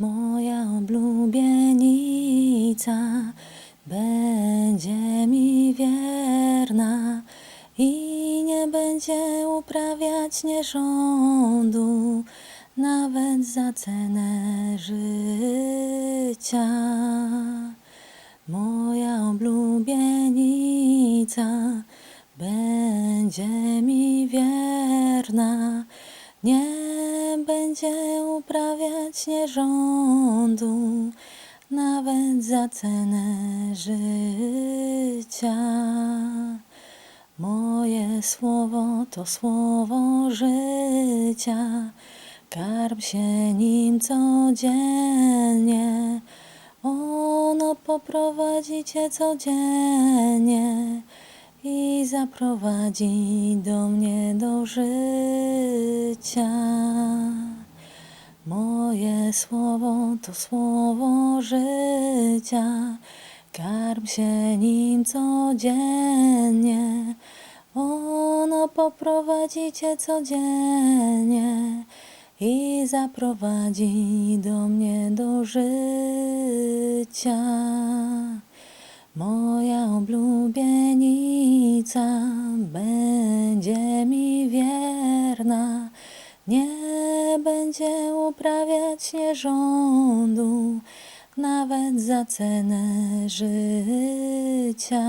Moja oblubienica będzie mi wierna i nie będzie uprawiać nierządu, nawet za cenę życia. Moja oblubienica będzie mi wierna, nie będzie uprawiać nierządu, nawet za cenę życia. Moje słowo to słowo życia, karm się nim codziennie. Ono poprowadzi cię codziennie i zaprowadzi do mnie do życia. Moje słowo to słowo życia, karm się nim codziennie. Ono poprowadzi cię codziennie i zaprowadzi do mnie do życia. Moja oblubienica będzie mi wierna, nie uprawiać nierządu, nawet za cenę życia.